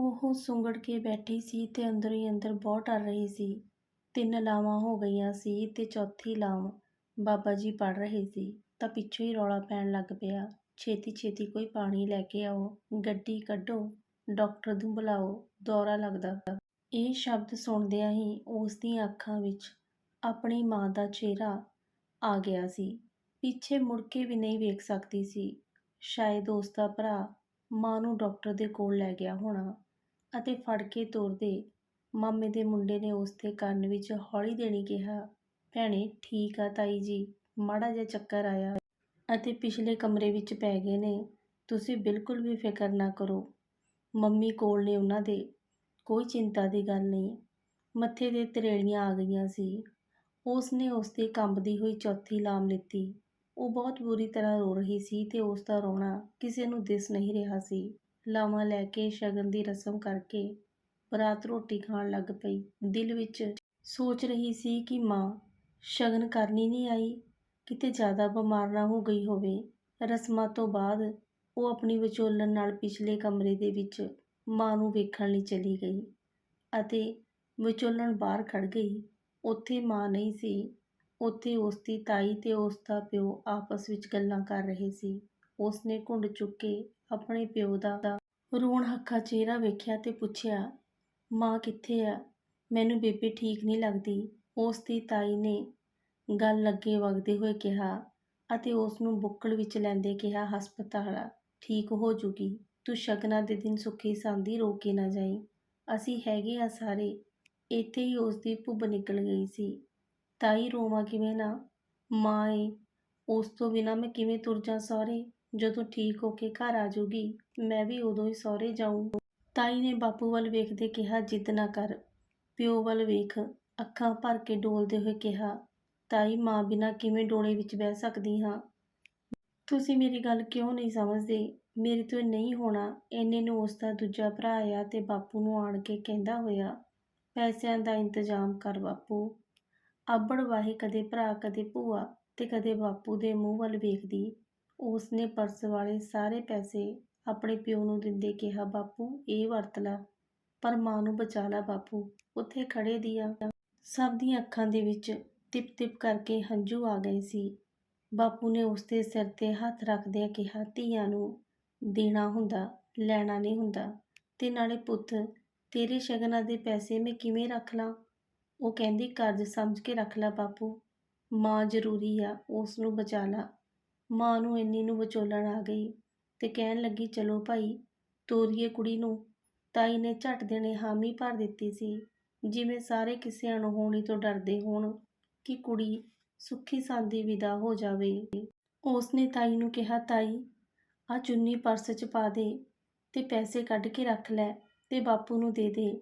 ਉਹ ਸੁੰਗੜ ਕੇ ਬੈਠੀ ਸੀ ਤੇ ਅੰਦਰੋਂ ਹੀ ਅੰਦਰ ਬਹੁਤ ਡਰ ਰਹੀ ਸੀ। ਤਿੰਨ ਲਾਵਾਂ ਹੋ ਗਈਆਂ ਸੀ ਤੇ ਚੌਥੀ ਲਾਵ ਬਾਬਾ ਜੀ ਪੜ ਰਹੇ ਸੀ ਤਾਂ ਪਿੱਛੋਂ ਹੀ ਰੌਲਾ ਪੈਣ ਲੱਗ ਪਿਆ। ਛੇਤੀ ਛੇਤੀ ਕੋਈ ਪਾਣੀ ਲੈ ਕੇ ਆਓ, ਗੱਡੀ ਕੱਢੋ, ਡਾਕਟਰ ਨੂੰ ਬੁਲਾਓ, ਦੌਰਾ ਲੱਗਦਾ ਇਹ ਸ਼ਬਦ ਸੁਣਦਿਆਂ ਹੀ ਉਸ ਦੀਆਂ ਅੱਖਾਂ ਵਿੱਚ ਆਪਣੀ ਮਾਂ ਦਾ ਚਿਹਰਾ ਆ ਗਿਆ ਸੀ। ਪਿੱਛੇ ਮੁੜ ਕੇ ਵੀ ਨਹੀਂ ਵੇਖ ਸਕਦੀ ਸੀ। ਸ਼ਾਇਦ ਉਸ ਦਾ ਭਰਾ ਮਾਂ ਨੂੰ ਡਾਕਟਰ ਦੇ ਕੋਲ ਲੈ ਗਿਆ ਹੋਣਾ। ਅਤੇ ਫੜ ਕੇ ਤੋਰਦੇ। ਮਾਮੇ ਦੇ ਮੁੰਡੇ ਨੇ ਉਸ ਦੇ ਕੰਨ ਵਿੱਚ ਹੌਲੀ ਦੇਣੀ ਕਿਹਾ, ਭੈਣੇ, ਠੀਕ ਆ ਤਾਈ ਜੀ, ਮਾੜਾ ਜਿਹਾ ਚੱਕਰ ਆਇਆ ਅਤੇ ਪਿਛਲੇ ਕਮਰੇ ਵਿੱਚ ਪੈ ਗਏ ਨੇ। ਤੁਸੀਂ ਬਿਲਕੁਲ ਵੀ ਫਿਕਰ ਨਾ ਕਰੋ। ਮੰਮੀ ਕੋਲ ਨੇ ਉਹਨਾਂ ਦੇ। ਕੋਈ ਚਿੰਤਾ ਦੀ ਗੱਲ ਨਹੀਂ। ਮੱਥੇ 'ਤੇ ਤਰੇਲੀਆਂ ਆ ਗਈਆਂ ਸੀ। ਉਸ ਨੇ ਉਸ ਦੀ ਕੰਬਦੀ ਹੋਈ ਚੌਥੀ ਲਾਮ ਲਿੱਤੀ। ਉਹ ਬਹੁਤ ਬੁਰੀ ਤਰ੍ਹਾਂ ਰੋ ਰਹੀ ਸੀ ਤੇ ਉਸ ਦਾ ਰੋਣਾ ਕਿਸੇ ਨੂੰ ਦਿਸ ਨਹੀਂ ਰਿਹਾ ਸੀ। ਲਾਵਾਂ ਲੈ ਕੇ ਸ਼ਗਨ ਦੀ ਰਸਮ ਕਰਕੇ ਬਰਾਤ ਰੋਟੀ ਖਾਣ ਲੱਗ ਪਈ। ਦਿਲ ਵਿੱਚ ਸੋਚ ਰਹੀ ਸੀ ਕਿ ਮਾਂ, ਸ਼ਗਨ ਕਰਨੀ ਨਹੀਂ ਆਈ, ਕਿਤੇ ਜ਼ਿਆਦਾ ਬਿਮਾਰ ਨਾ ਹੋ ਗਈ ਹੋਵੇ। ਰਸਮਾਂ ਤੋਂ ਬਾਅਦ ਉਹ ਆਪਣੀ ਵਿਚੋਲਣ ਨਾਲ ਪਿਛਲੇ ਕਮਰੇ ਦੇ ਵਿੱਚ ਮਾਂ ਨੂੰ ਵੇਖਣ ਲਈ ਚਲੀ ਗਈ ਅਤੇ ਵਿਚੋਲਣ ਬਾਹਰ ਖੜ ਗਈ। ਉੱਥੇ ਮਾਂ ਨਹੀਂ ਸੀ, ਉੱਥੇ ਉਸ ਦੀ ਤਾਈ ਤੇ ਉਸ ਦਾ ਪਿਓ ਆਪਸ ਵਿੱਚ ਗੱਲਾਂ ਕਰ ਰਹੇ ਸੀ। ਉਸ ਨੇ ਘੁੰਡ ਚੁੱਕ ਕੇ ਆਪਣੇ ਪਿਓ ਦਾ ਰੋਣ ਹੱਖਾ ਚਿਹਰਾ ਵੇਖਿਆ ਤੇ ਪੁੱਛਿਆ, ਮਾਂ ਕਿੱਥੇ ਆ? ਮੈਨੂੰ ਬੇਬੇ ਠੀਕ ਨਹੀਂ ਲੱਗਦੀ। ਉਸ ਦੀ ਤਾਈ ਨੇ ਗੱਲ ਲੱਗੇ ਵਗਦੇ ਹੋਏ ਕਿਹਾ ਅਤੇ ਉਸ ਨੂੰ ਬੁੱਕਲ ਵਿੱਚ ਲੈਂਦੇ ਕਿਹਾ, ਹਸਪਤਾਲ ਆ, ਠੀਕ ਹੋ ਜੂਗੀ। ਤੂੰ ਸ਼ਗਨਾਂ ਦੇ ਦਿਨ ਸੁੱਖੀ ਸਾਂਦੀ ਰੋ ਕੇ ਨਾ ਜਾਈ। ਅਸੀਂ ਹੈਗੇ ਆ ਸਾਰੇ ਇੱਥੇ ਹੀ ਉਸ ਦੀ ਭੁੱਬ ਨਿਕਲ ਗਈ ਸੀ। ਤਾਈ ਰੋਵਾਂ ਕਿਵੇਂ ਨਾ? ਮਾਂ ਏ। ਉਸ ਤੋਂ ਬਿਨਾਂ ਮੈਂ ਕਿਵੇਂ ਤੁਰ ਜਾਂ ਸਹੁਰੇ ਜਦੋਂ ਠੀਕ ਹੋ ਕੇ ਘਰ ਆ ਜੂਗੀ, ਮੈਂ ਵੀ ਉਦੋਂ ਹੀ ਸਹੁਰੇ ਜਾਊਂ। ਤਾਈ ਨੇ ਬਾਪੂ ਵੱਲ ਵੇਖਦੇ ਕਿਹਾ, ਜਿੱਦ ਨਾ ਕਰ। ਪਿਓ ਵੱਲ ਵੇਖ, ਅੱਖਾਂ ਭਰ ਕੇ ਡੋਲਦੇ ਹੋਏ ਕਿਹਾ, ਤਾਈ, ਮਾਂ ਬਿਨਾ ਕਿਵੇਂ ਡੋਲੇ ਵਿੱਚ ਬਹਿ ਸਕਦੀ ਹਾਂ? ਤੁਸੀਂ ਮੇਰੀ ਗੱਲ ਕਿਉਂ ਨਹੀਂ ਸਮਝਦੇ? ਮੇਰੇ ਤੋਂ ਨਹੀਂ ਹੋਣਾ। ਇੰਨੇ ਨੂੰ ਉਸ ਦਾ ਦੂਜਾ ਭਰਾ ਆਇਆ ਤੇ ਬਾਪੂ ਨੂੰ ਆਣ ਕੇ ਕਹਿੰਦਾ ਹੋਇਆ, ਪੈਸਿਆਂ ਦਾ ਇੰਤਜ਼ਾਮ ਕਰ ਬਾਪੂ। ਆਬੜ ਵਾਹੇ ਕਦੇ ਭਰਾ, ਕਦੇ ਭੂਆ ਤੇ ਕਦੇ ਬਾਪੂ ਦੇ ਮੂੰਹ ਵੱਲ ਵੇਖਦੀ। ਉਸ ਨੇ ਪਰਸ ਵਾਲੇ ਸਾਰੇ ਪੈਸੇ ਆਪਣੇ ਪਿਓ ਨੂੰ ਦਿੰਦੇ ਕਿਹਾ, ਬਾਪੂ, ਇਹ ਵਰਤ ਲੈ। ਪਰ ਮਾਂ ਨੂੰ ਬਚਾ ਲੈ ਬਾਪੂ। ਉੱਥੇ ਖੜੇ ਦੀਆਂ ਸਭ ਦੀਆਂ ਅੱਖਾਂ ਦੇ ਵਿੱਚ ਤਿਪ ਤਿਪ ਕਰਕੇ ਹੰਝੂ ਆ ਗਏ ਸੀ। ਬਾਪੂ ਨੇ ਉਸ ਦੇ ਸਿਰ ਤੇ ਹੱਥ ਰੱਖਦਿਆਂ ਕਿਹਾ, ਧੀਆਂ ਨੂੰ ਦੇਣਾ ਹੁੰਦਾ, ਲੈਣਾ ਨਹੀਂ ਹੁੰਦਾ। ਤੇ ਨਾਲੇ ਪੁੱਤ, ਤੇਰੇ ਸ਼ਗਨਾਂ ਦੇ ਪੈਸੇ ਮੈਂ ਕਿਵੇਂ ਰੱਖ ਲਾਂ? ਉਹ ਕਹਿੰਦੀ, ਕਰਜ਼ ਸਮਝ ਕੇ ਰੱਖ ਲੈ ਬਾਪੂ। ਮਾਂ ਜ਼ਰੂਰੀ ਆ ਉਸ ਨੂੰ ਬਚਾ ਲਾ। ਮਾਂ ਨੂੰ ਇੰਨੀ ਨੂੰ ਵਿਚੋਲਣ ਆ ਗਈ ਤੇ ਕਹਿਣ ਲੱਗੀ, ਚਲੋ ਭਾਈ, ਤੋਰੀਏ ਕੁੜੀ ਨੂੰ। ਤਾਈ ਨੇ ਝਟ ਦੇਣੇ ਹਾਮੀ ਭਰ ਦਿੱਤੀ ਸੀ। ਜਿਵੇਂ ਸਾਰੇ ਕਿਸੇ ਅਣਹੋਣੀ ਤੋਂ ਡਰਦੇ ਹੋਣ ਕਿ ਕੁੜੀ ਸੁੱਖੀ ਸਾਂਦੀ ਵਿਦਾ ਹੋ ਜਾਵੇ। ਉਸ ਨੇ ਤਾਈ ਨੂੰ ਕਿਹਾ, ਤਾਈ ਆ ਚੁੰਨੀ ਪਰਸ 'ਚ ਪਾ ਦੇ ਤੇ ਪੈਸੇ ਕੱਢ ਕੇ ਰੱਖ ਲੈ ਤੇ ਬਾਪੂ ਨੂੰ ਦੇ ਦੇ।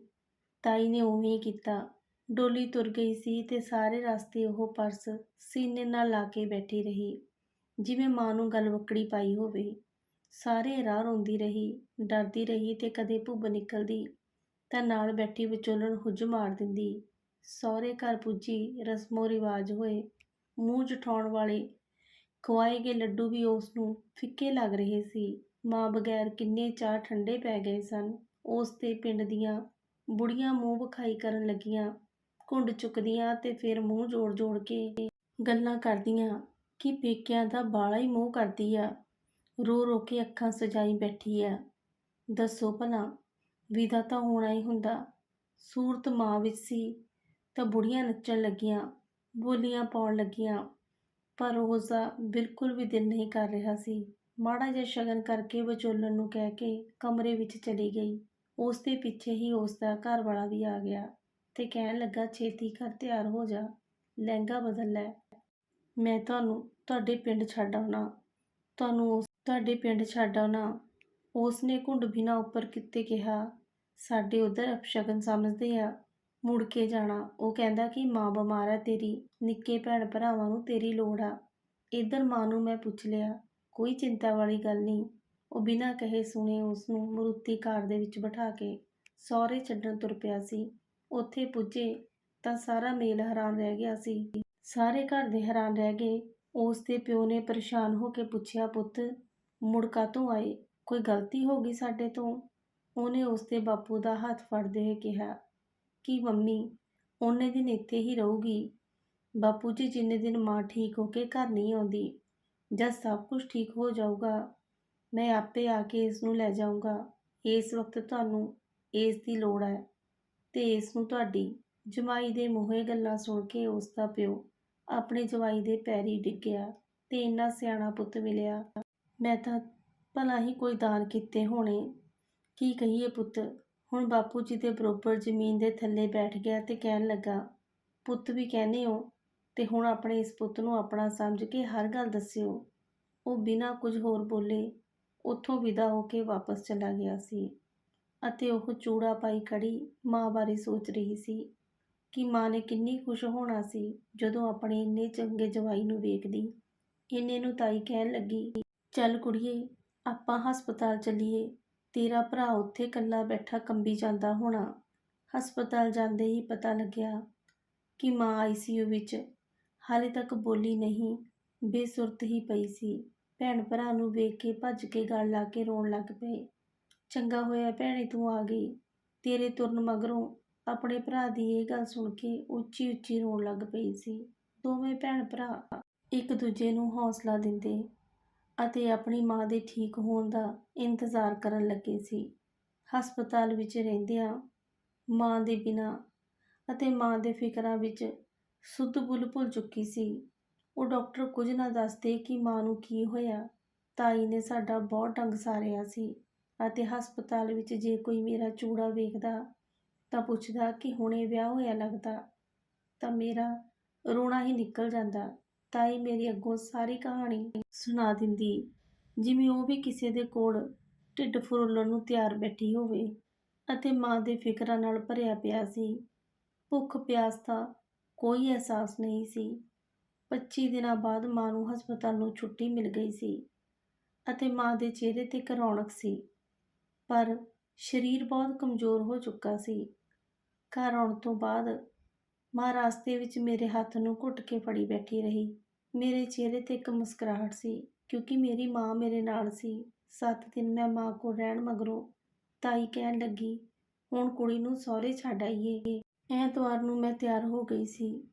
ਤਾਈ ਨੇ ਉਵੇਂ ਹੀ ਕੀਤਾ। ਡੋਲੀ ਤੁਰ ਗਈ ਸੀ ਤੇ ਸਾਰੇ ਰਸਤੇ ਉਹ ਪਰਸ ਸੀਨੇ ਨਾਲ ਲਾ ਕੇ ਬੈਠੀ ਰਹੀ। ਜਿਵੇਂ ਮਾਂ ਨੂੰ ਗਲਵੱਕੜੀ ਪਾਈ ਹੋਵੇ। ਸਾਰੇ ਰਾਹ ਰੋਂਦੀ ਰਹੀ, ਡਰਦੀ ਰਹੀ ਤੇ ਕਦੇ ਭੁੱਬ ਨਿਕਲਦੀ, ਤਾਂ ਨਾਲ ਬੈਠੀ ਵਿਚੋਲਣ ਹੁੱਜ ਮਾਰ ਦਿੰਦੀ। ਸਹੁਰੇ ਘਰ ਪੁੱਜੀ, ਰਸਮੋ ਰਿਵਾਜ ਹੋਏ, ਮੂੰਹ ਜਠਾਉਣ ਵਾਲੇ ਖਵਾਏ ਗਏ ਲੱਡੂ ਵੀ ਉਸ ਨੂੰ ਫਿੱਕੇ ਲੱਗ ਰਹੇ ਸੀ। ਮਾਂ ਬਗੈਰ ਕਿੰਨੇ ਚਾਹ ਠੰਡੇ ਪੈ ਗਏ ਸਨ। ਉਸ ਦੇ ਪਿੰਡ ਦੀਆਂ ਬੁੜੀਆਂ ਮੂੰਹ ਵਿਖਾਈ ਕਰਨ ਲੱਗੀਆਂ, ਘੁੰਡ ਚੁੱਕਦੀਆਂ ਤੇ ਫਿਰ ਮੂੰਹ ਜੋੜ ਜੋੜ ਕੇ ਗੱਲਾਂ ਕਰਦੀਆਂ। ਕਿ ਪੇਕਿਆਂ ਦਾ ਬਾਲਾ ਹੀ ਮੋਹ ਕਰਦੀ ਆ। ਰੋ ਰੋ ਕੇ ਅੱਖਾਂ ਸਜਾਈ ਬੈਠੀ ਆ। ਦੱਸੋ ਭਲਾ, ਵਿਦਾ ਤਾਂ ਹੋਣਾ ਹੀ ਹੁੰਦਾ। ਸੂਰਤ ਮਾਂ ਵਿੱਚ ਸੀ, ਤਾਂ ਬੁੜੀਆਂ ਨੱਚਣ ਲੱਗੀਆਂ, ਬੋਲੀਆਂ ਪਾਉਣ ਲੱਗੀਆਂ। ਪਰ ਉਸ ਦਾ ਬਿਲਕੁਲ ਵੀ ਦਿਲ ਨਹੀਂ ਕਰ ਰਿਹਾ ਸੀ। ਮਾੜਾ ਜਿਹਾ ਸ਼ਗਨ ਕਰਕੇ ਵਿਚੋਲਣ ਨੂੰ ਕਹਿ ਕੇ ਕਮਰੇ ਵਿੱਚ ਚਲੀ ਗਈ। ਉਸ ਦੇ ਪਿੱਛੇ ਹੀ ਉਸ ਦਾ ਘਰ ਵਾਲਾ ਵੀ ਆ ਗਿਆ ਤੇ ਕਹਿਣ ਲੱਗਾ, ਛੇਤੀ ਘਰ ਤਿਆਰ ਹੋ ਜਾ। ਲਹਿੰਗਾ ਬਦਲ ਲੈ। ਮੈਂ ਤੁਹਾਨੂੰ, ਤੁਹਾਡੇ ਪਿੰਡ ਛੱਡ ਆਉਣਾ। ਤੁਹਾਨੂੰ ਉਸ, ਤੁਹਾਡੇ ਪਿੰਡ ਛੱਡ ਆਉਣਾ। ਉਸ ਨੇ ਘੁੰਡ ਬਿਨਾ ਉੱਪਰ ਕਿਤੇ ਕਿਹਾ, ਸਾਡੇ ਉਧਰ ਅਪਸ਼ਗਨ ਸਮਝਦੇ ਆ, ਮੁੜ ਕੇ ਜਾਣਾ। ਉਹ ਕਹਿੰਦਾ ਕਿ ਮਾਂ ਬਿਮਾਰ ਹੈ ਤੇਰੀ, ਨਿੱਕੇ ਭੈਣ ਭਰਾਵਾਂ ਨੂੰ ਤੇਰੀ ਲੋੜ ਆ। ਇਧਰ ਮਾਂ ਨੂੰ ਮੈਂ ਪੁੱਛ ਲਿਆ, ਕੋਈ ਚਿੰਤਾ ਵਾਲੀ ਗੱਲ ਨਹੀਂ? ਉਹ ਬਿਨਾਂ ਕਹੇ ਸੁਣੇ ਉਸ ਨੂੰ ਮਰੂਤੀ ਕਾਰ ਦੇ ਵਿੱਚ ਬਿਠਾ ਕੇ ਸਹੁਰੇ ਛੱਡਣ ਤੁਰ ਪਿਆ ਸੀ। ਉੱਥੇ ਪੁੱਜੇ ਤਾਂ ਸਾਰਾ ਮੇਲ ਹੈਰਾਨ ਰਹਿ ਗਿਆ ਸੀ। ਸਾਰੇ ਘਰ ਦੇ ਹੈਰਾਨ ਰਹਿ ਗਏ। ਉਸ ਦੇ ਪਿਓ ਨੇ ਪਰੇਸ਼ਾਨ ਹੋ ਕੇ ਪੁੱਛਿਆ, ਪੁੱਤ, ਮੁੜ ਕਾਹਤੋਂ ਆਏ? ਕੋਈ ਗਲਤੀ ਹੋ ਗਈ ਸਾਡੇ ਤੋਂ? ਉਹਨੇ ਉਸਦੇ ਬਾਪੂ ਦਾ ਹੱਥ ਫੜਦੇ ਹੋਏ ਕਿਹਾ, ਕਿ ਮੰਮੀ, ਉਹਨੇ ਦਿਨ ਇੱਥੇ ਹੀ ਰਹੂਗੀ। ਬਾਪੂ ਜੀ, ਜਿੰਨੇ ਦਿਨ ਮਾਂ ਠੀਕ ਹੋ ਕੇ ਘਰ ਨਹੀਂ ਆਉਂਦੀ, ਜਦ ਸਭ ਕੁਝ ਠੀਕ ਹੋ ਜਾਊਗਾ, ਮੈਂ ਆਪੇ ਆ ਕੇ ਇਸ ਨੂੰ ਲੈ ਜਾਊਂਗਾ। ਇਸ ਵਕਤ ਤੁਹਾਨੂੰ ਇਸ ਦੀ ਲੋੜ ਹੈ ਤੇ ਇਸ ਨੂੰ ਤੁਹਾਡੀ ਜਮਾਈ ਦੇ ਮੂੰਹੋਂ ਗੱਲਾਂ ਸੁਣ ਕੇ ਉਸ ਦਾ ਪਿਓ ਆਪਣੇ ਜਵਾਈ ਦੇ ਪੈਰੀ ਡਿੱਗਿਆ ਤੇ ਇੰਨਾ ਸਿਆਣਾ ਪੁੱਤ ਮਿਲਿਆ। ਮੈਂ ਤਾਂ ਭਲਾ ਹੀ ਕੋਈ ਦਾਨ ਕੀਤੇ ਹੋਣੇ। ਕੀ ਕਹੀਏ ਪੁੱਤ? ਹੁਣ ਬਾਪੂ ਜੀ ਦੇ ਬਰੋਬਰ ਜ਼ਮੀਨ ਦੇ ਥੱਲੇ ਬੈਠ ਗਿਆ ਤੇ ਕਹਿਣ ਲੱਗਾ, ਪੁੱਤ ਵੀ ਕਹਿੰਦੇ ਹੋ ਤੇ ਹੁਣ ਆਪਣੇ ਇਸ ਪੁੱਤ ਨੂੰ ਆਪਣਾ ਸਮਝ ਕੇ ਹਰ ਗੱਲ ਦੱਸਿਓ। ਉਹ ਬਿਨਾਂ ਕੁਝ ਹੋਰ ਬੋਲੇ ਉੱਥੋਂ ਵਿਦਾ ਹੋ ਕੇ ਵਾਪਸ ਚਲਾ ਗਿਆ ਸੀ ਅਤੇ ਉਹ ਚੂੜਾ ਪਾਈ ਖੜੀ ਮਾਂ ਬਾਰੇ ਸੋਚ ਰਹੀ ਸੀ। ਕਿ ਮਾਂ ਨੇ ਕਿੰਨੀ ਖੁਸ਼ ਹੋਣਾ ਸੀ ਜਦੋਂ ਆਪਣੇ ਇੰਨੇ ਚੰਗੇ ਜਵਾਈ ਨੂੰ ਵੇਖਦੀ। ਇੰਨੇ ਨੂੰ ਤਾਈ ਕਹਿਣ ਲੱਗੀ, ਚੱਲ ਕੁੜੀਏ, ਆਪਾਂ ਹਸਪਤਾਲ ਚੱਲੀਏ। ਤੇਰਾ ਭਰਾ ਉੱਥੇ ਇਕੱਲਾ ਬੈਠਾ ਕੰਬੀ ਜਾਂਦਾ ਹੋਣਾ। ਹਸਪਤਾਲ ਜਾਂਦੇ ਹੀ ਪਤਾ ਲੱਗਿਆ ਕਿ ਮਾਂ ਆਈਸੀਯੂ ਵਿੱਚ। ਹਾਲੇ ਤੱਕ ਬੋਲੀ ਨਹੀਂ, ਬੇਸੁਰਤ ਹੀ ਪਈ ਸੀ। ਭੈਣ ਭਰਾ ਨੂੰ ਵੇਖ ਕੇ ਭੱਜ ਕੇ ਗਲ ਲਾ ਕੇ ਰੋਣ ਲੱਗ ਪਏ। ਚੰਗਾ ਹੋਇਆ ਭੈਣੇ, ਤੂੰ ਆ ਗਈ। ਤੇਰੇ ਤੁਰਨ ਮਗਰੋਂ ਆਪਣੇ ਭਰਾ ਦੀ ਇਹ ਗੱਲ ਸੁਣ ਕੇ ਉੱਚੀ ਉੱਚੀ ਰੋਣ ਲੱਗ ਪਈ ਸੀ। ਦੋਵੇਂ ਭੈਣ ਭਰਾ ਇੱਕ ਦੂਜੇ ਨੂੰ ਹੌਸਲਾ ਦਿੰਦੇ ਅਤੇ ਆਪਣੀ ਮਾਂ ਦੇ ਠੀਕ ਹੋਣ ਦਾ ਇੰਤਜ਼ਾਰ ਕਰਨ ਲੱਗੇ ਸੀ। ਹਸਪਤਾਲ ਵਿੱਚ ਰਹਿੰਦਿਆਂ ਮਾਂ ਦੇ ਬਿਨਾਂ ਅਤੇ ਮਾਂ ਦੇ ਫਿਕਰਾਂ ਵਿੱਚ ਸੁੱਧ ਬੁੱਲ ਭੁੱਲ ਚੁੱਕੀ ਸੀ। ਉਹ ਡਾਕਟਰ ਕੁਝ ਨਾ ਦੱਸਦੇ ਕਿ ਮਾਂ ਨੂੰ ਕੀ ਹੋਇਆ, ਤਾਈ ਨੇ ਸਾਡਾ ਬਹੁਤ ਡੰਗ ਸਾਰਿਆ ਸੀ ਅਤੇ ਹਸਪਤਾਲ ਵਿੱਚ ਜੇ ਕੋਈ ਮੇਰਾ ਚੂੜਾ ਵੇਖਦਾ ਤਾਂ ਪੁੱਛਦਾ ਕਿ ਹੁਣੇ ਵਿਆਹ ਹੋਇਆ ਲੱਗਦਾ, ਤਾਂ ਮੇਰਾ ਰੋਣਾ ਹੀ ਨਿਕਲ ਜਾਂਦਾ ਤਾਈ ਮੇਰੀ ਅੱਗੋਂ ਸਾਰੀ ਕਹਾਣੀ ਸੁਣਾ ਦਿੰਦੀ। ਜਿਵੇਂ ਉਹ ਵੀ ਕਿਸੇ ਦੇ ਕੋਲ ਢਿੱਡ ਫਰੋਲਣ ਨੂੰ ਤਿਆਰ ਬੈਠੀ ਹੋਵੇ ਅਤੇ ਮਾਂ ਦੇ ਫਿਕਰਾਂ ਨਾਲ ਭਰਿਆ ਪਿਆ ਸੀ। ਭੁੱਖ ਪਿਆਸ ਦਾ ਕੋਈ ਅਹਿਸਾਸ ਨਹੀਂ ਸੀ। 25 ਦਿਨਾਂ ਬਾਅਦ ਮਾਂ ਨੂੰ ਹਸਪਤਾਲ ਨੂੰ ਛੁੱਟੀ ਮਿਲ ਗਈ ਸੀ ਅਤੇ ਮਾਂ ਦੇ ਚਿਹਰੇ ਤੇ ਇੱਕ ਰੌਣਕ ਸੀ। ਪਰ ਸਰੀਰ ਬਹੁਤ ਕਮਜ਼ੋਰ ਹੋ ਚੁੱਕਾ ਸੀ। ਘਰ ਆਉਣ ਤੋਂ ਬਾਅਦ ਮਾਂ ਰਾਸਤੇ ਵਿੱਚ ਮੇਰੇ ਹੱਥ ਨੂੰ ਘੁੱਟ ਕੇ ਫੜੀ ਬੈਠੀ ਰਹੀ। ਮੇਰੇ ਚਿਹਰੇ ਤੇ ਇੱਕ ਮੁਸਕਰਾਹਟ ਸੀ, ਕਿਉਂਕਿ ਮੇਰੀ ਮਾਂ ਮੇਰੇ ਨਾਲ ਸੀ। ਸੱਤ ਦਿਨ ਮੈਂ ਮਾਂ ਕੋਲ ਰਹਿਣ ਮਗਰੋਂ ਤਾਈ ਕਹਿਣ ਲੱਗੀ, ਹੁਣ ਕੁੜੀ ਨੂੰ ਸਹੁਰੇ ਛੱਡ ਆਈਏ। ਐਤਵਾਰ ਨੂੰ ਮੈਂ ਤਿਆਰ ਹੋ ਗਈ ਸੀ।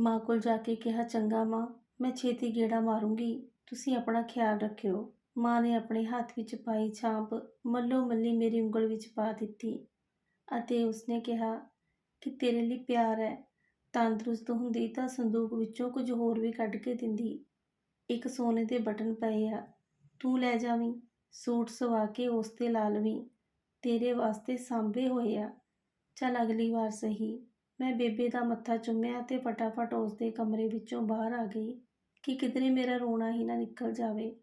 ਮਾਂ ਕੋਲ ਜਾ ਕੇ ਕਿਹਾ, ਚੰਗਾ ਮਾਂ, ਮੈਂ ਛੇਤੀ ਗੇੜਾ ਮਾਰੂੰਗੀ। ਤੁਸੀਂ ਆਪਣਾ ਖਿਆਲ ਰੱਖਿਓ। ਮਾਂ ਨੇ ਆਪਣੇ ਹੱਥ ਵਿੱਚ ਪਾਈ ਛਾਂਪ ਮੱਲੋ ਮੱਲੀ ਮੇਰੀ ਉਂਗਲ ਵਿੱਚ ਪਾ ਦਿੱਤੀ ਅਤੇ ਉਸਨੇ ਕਿਹਾ ਕਿ ਤੇਰੇ ਲਈ ਪਿਆਰ ਹੈ, ਤੰਦਰੁਸਤ ਹੁੰਦੀ ਤਾਂ ਸੰਦੂਕ ਵਿੱਚੋਂ ਕੁਝ ਹੋਰ ਵੀ ਕੱਢ ਕੇ ਦਿੰਦੀ। ਇੱਕ ਸੋਨੇ ਦੇ ਬਟਨ ਪਏ ਆ, ਤੂੰ ਲੈ ਜਾਵੀਂ, ਸੂਟ ਸਵਾ ਕੇ ਉਸ ਤੇ ਲਾ ਲਵੀਂ। ਤੇਰੇ ਵਾਸਤੇ ਸਾਂਭੇ ਹੋਏ ਆ। ਚੱਲ ਅਗਲੀ ਵਾਰ ਸਹੀ। ਮੈਂ ਬੇਬੇ ਦਾ ਮੱਥਾ ਚੁੰਮਿਆ ਤੇ ਫਟਾਫਟ ਉਸ ਦੇ ਕਮਰੇ ਵਿੱਚੋਂ ਬਾਹਰ ਆ ਗਈ ਕਿ ਕਿਧਰੇ ਮੇਰਾ ਰੋਣਾ ਹੀ ਨਾ ਨਿਕਲ ਜਾਵੇ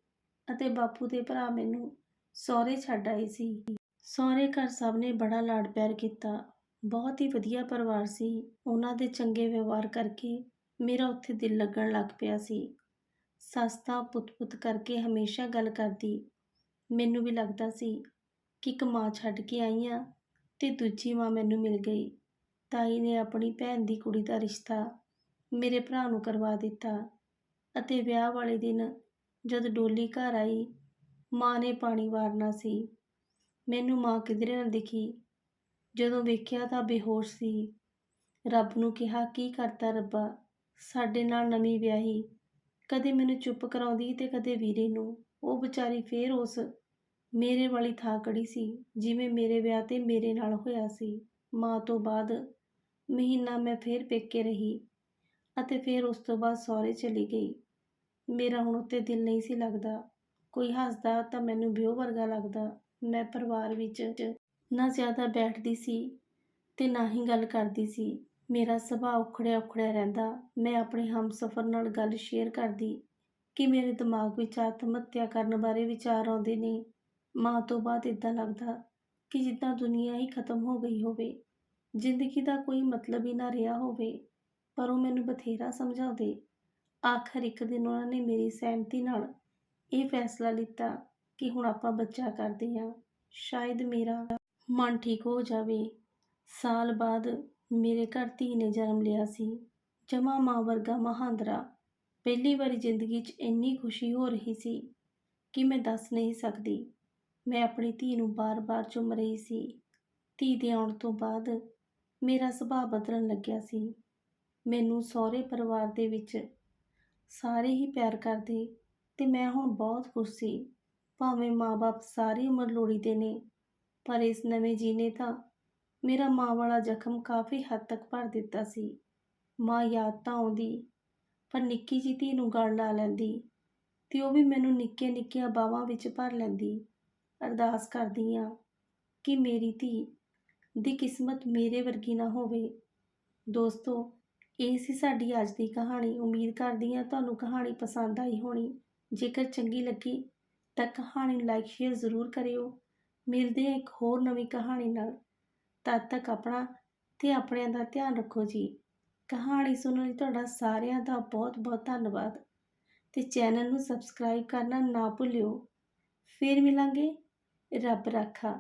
ਅਤੇ ਬਾਪੂ ਦੇ ਭਰਾ ਮੈਨੂੰ ਸਹੁਰੇ ਛੱਡ ਆਏ ਸੀ। ਸਹੁਰੇ ਘਰ ਸਭ ਨੇ ਬੜਾ ਲਾਡ ਪਿਆਰ ਕੀਤਾ। ਬਹੁਤ ਹੀ ਵਧੀਆ ਪਰਿਵਾਰ ਸੀ। ਉਹਨਾਂ ਦੇ ਚੰਗੇ ਵਿਵਹਾਰ ਕਰਕੇ ਮੇਰਾ ਉੱਥੇ ਦਿਲ ਲੱਗਣ ਲੱਗ ਪਿਆ ਸੀ। ਸੱਸ ਤਾਂ ਪੁੱਤ-ਪੁੱਤ ਕਰਕੇ ਹਮੇਸ਼ਾ ਗੱਲ ਕਰਦੀ। ਮੈਨੂੰ ਵੀ ਲੱਗਦਾ ਸੀ ਕਿ ਇੱਕ ਮਾਂ ਛੱਡ ਕੇ ਆਈ ਹਾਂ ਤੇ ਦੂਜੀ ਮਾਂ ਮੈਨੂੰ ਮਿਲ ਗਈ। ਤਾਈ ਨੇ ਆਪਣੀ ਭੈਣ ਦੀ ਕੁੜੀ ਦਾ ਰਿਸ਼ਤਾ ਮੇਰੇ ਭਰਾ ਨੂੰ ਕਰਵਾ ਦਿੱਤਾ ਅਤੇ ਵਿਆਹ ਵਾਲੇ ਦਿਨ ਜਦ ਡੋਲੀ ਘਰ ਆਈ, ਮਾਂ ਨੇ ਪਾਣੀ ਵਾਰਨਾ ਸੀ। ਮੈਨੂੰ ਮਾਂ ਕਿਧਰੇ ਨਾ ਦਿਖੀ। ਜਦੋਂ ਵੇਖਿਆ ਤਾਂ ਬੇਹੋਸ਼ ਸੀ। ਰੱਬ ਨੂੰ ਕਿਹਾ, ਕੀ ਕਰਤਾ ਰੱਬਾ? ਸਾਡੇ ਨਾਲ ਨਵੀਂ ਵਿਆਹੀ। ਕਦੇ ਮੈਨੂੰ ਚੁੱਪ ਕਰਾਉਂਦੀ ਤੇ ਕਦੇ ਵੀਰੇ ਨੂੰ। ਉਹ ਵਿਚਾਰੀ ਫੇਰ ਉਸ ਮੇਰੇ ਵਾਲੀ ਥਾਂ ਕੜੀ ਸੀ, ਜਿਵੇਂ ਮੇਰੇ ਵਿਆਹ ਤੇ ਮੇਰੇ ਨਾਲ ਹੋਇਆ ਸੀ। ਮਾਂ ਤੋਂ ਬਾਅਦ ਮਹੀਨਾ ਮੈਂ ਫੇਰ ਪੇਕੇ ਰਹੀ ਅਤੇ ਫਿਰ ਉਸ ਤੋਂ ਬਾਅਦ ਸਹੁਰੇ ਚਲੀ ਗਈ। ਮੇਰਾ ਹੁਣ ਉੱਤੇ ਦਿਲ ਨਹੀਂ ਸੀ ਲੱਗਦਾ। ਕੋਈ ਹੱਸਦਾ ਤਾਂ ਮੈਨੂੰ ਵਿਉ ਵਰਗਾ ਲੱਗਦਾ। ਮੈਂ ਪਰਿਵਾਰ ਵਿੱਚ ਨਾ ਜ਼ਿਆਦਾ ਬੈਠਦੀ ਸੀ ਤੇ ਨਾ ਹੀ ਗੱਲ ਕਰਦੀ ਸੀ। ਮੇਰਾ ਸੁਭਾਅ ਉਖੜਿਆ ਉਖੜਿਆ ਰਹਿੰਦਾ। ਮੈਂ ਆਪਣੇ ਹਮਸਫਰ ਨਾਲ ਗੱਲ ਸ਼ੇਅਰ ਕਰਦੀ ਕਿ ਮੇਰੇ ਦਿਮਾਗ ਵਿੱਚ ਆਤਮ ਹੱਤਿਆ ਕਰਨ ਬਾਰੇ ਵਿਚਾਰ ਆਉਂਦੇ ਨੇ। ਮਾਂ ਤੋਂ ਬਾਅਦ ਇਦਾਂ ਲੱਗਦਾ ਕਿ ਜਿੱਦਾਂ ਦੁਨੀਆ ਹੀ ਖਤਮ ਹੋ ਗਈ ਹੋਵੇ। ਜ਼ਿੰਦਗੀ ਦਾ ਕੋਈ ਮਤਲਬ ਹੀ ਨਾ ਰਿਹਾ ਹੋਵੇ, ਪਰ ਉਹ ਮੈਨੂੰ ਬਥੇਰਾ ਸਮਝਾਉਂਦੇ। ਆਖਰ ਇੱਕ ਦਿਨ ਉਹਨਾਂ ਨੇ ਮੇਰੀ ਸਹਿਮਤੀ ਨਾਲ ਇਹ ਫੈਸਲਾ ਲਿੱਤਾ ਕਿ ਹੁਣ ਆਪਾਂ ਬੱਚਾ ਕਰਦੇ ਹਾਂ। ਸ਼ਾਇਦ ਮੇਰਾ ਮਨ ਠੀਕ ਹੋ ਜਾਵੇ। ਸਾਲ ਬਾਅਦ ਮੇਰੇ ਘਰ ਧੀ ਨੇ ਜਨਮ ਲਿਆ ਸੀ। ਜਮਾ ਮਾਂ ਵਰਗਾ ਮਹਾਂਦਰਾ। ਪਹਿਲੀ ਵਾਰੀ ਜ਼ਿੰਦਗੀ 'ਚ ਇੰਨੀ ਖੁਸ਼ੀ ਹੋ ਰਹੀ ਸੀ ਕਿ ਮੈਂ ਦੱਸ ਨਹੀਂ ਸਕਦੀ। ਮੈਂ ਆਪਣੀ ਧੀ ਨੂੰ ਬਾਰ-ਬਾਰ ਚੁੰਮ ਰਹੀ ਸੀ। ਧੀ ਦੇ ਆਉਣ ਤੋਂ ਬਾਅਦ ਮੇਰਾ ਸੁਭਾਅ ਬਦਲਣ ਲੱਗਿਆ ਸੀ। ਮੈਨੂੰ ਸਹੁਰੇ ਪਰਿਵਾਰ ਦੇ ਵਿੱਚ ਸਾਰੇ ਹੀ ਪਿਆਰ ਕਰਦੇ ਤੇ ਮੈਂ ਹੁਣ ਬਹੁਤ ਖੁਸ਼ ਸੀ। ਭਾਵੇਂ ਮਾਂ-ਬਾਪ ਸਾਰੀ ਉਮਰ ਲੋੜੀਂਦੇ ਨੇ ਪਰ ਇਸ ਨਵੇਂ ਜੀ ਨੇ ਤਾਂ ਮੇਰਾ ਮਾਂ ਵਾਲਾ ਜ਼ਖਮ ਕਾਫੀ ਹੱਦ ਤੱਕ ਭਰ ਦਿੱਤਾ ਸੀ। ਮਾਂ ਯਾਦ ਤਾਂ ਆਉਂਦੀ, ਪਰ ਨਿੱਕੀ ਜਿਹੀ ਧੀ ਨੂੰ ਗਲ ਲਾ ਲੈਂਦੀ ਤੇ ਉਹ ਵੀ ਮੈਨੂੰ ਨਿੱਕੀਆਂ ਨਿੱਕੀਆਂ ਬਾਹਾਂ ਵਿੱਚ ਭਰ ਲੈਂਦੀ। ਅਰਦਾਸ ਕਰਦੀ ਆ ਕਿ ਮੇਰੀ ਧੀ ਦੀ ਕਿਸਮਤ ਮੇਰੇ ਵਰਗੀ ਨਾ ਹੋਵੇ। ਦੋਸਤੋ, ਇਹ ਸੀ ਸਾਡੀ ਅੱਜ ਦੀ ਕਹਾਣੀ। ਉਮੀਦ ਕਰਦੀ ਹਾਂ ਤੁਹਾਨੂੰ ਕਹਾਣੀ ਪਸੰਦ ਆਈ ਹੋਣੀ। ਜੇਕਰ ਚੰਗੀ ਲੱਗੀ ਤਾਂ ਕਹਾਣੀ ਨੂੰ ਲਾਈਕ ਸ਼ੇਅਰ ਜ਼ਰੂਰ ਕਰਿਓ। ਮਿਲਦੇ ਹਾਂ ਇੱਕ ਹੋਰ ਨਵੀਂ ਕਹਾਣੀ ਨਾਲ। ਤਦ ਤੱਕ ਆਪਣਾ ਤੇ ਆਪਣਿਆਂ ਦਾ ਧਿਆਨ ਰੱਖੋ ਜੀ। ਕਹਾਣੀ ਸੁਣਨ ਲਈ ਤੁਹਾਡਾ ਸਾਰਿਆਂ ਦਾ ਬਹੁਤ ਬਹੁਤ ਧੰਨਵਾਦ। ਤੇ ਚੈਨਲ ਨੂੰ ਸਬਸਕ੍ਰਾਈਬ ਕਰਨਾ ਨਾ ਭੁੱਲਿਓ। ਫਿਰ ਮਿਲਾਂਗੇ। ਰੱਬ ਰਾਖਾ।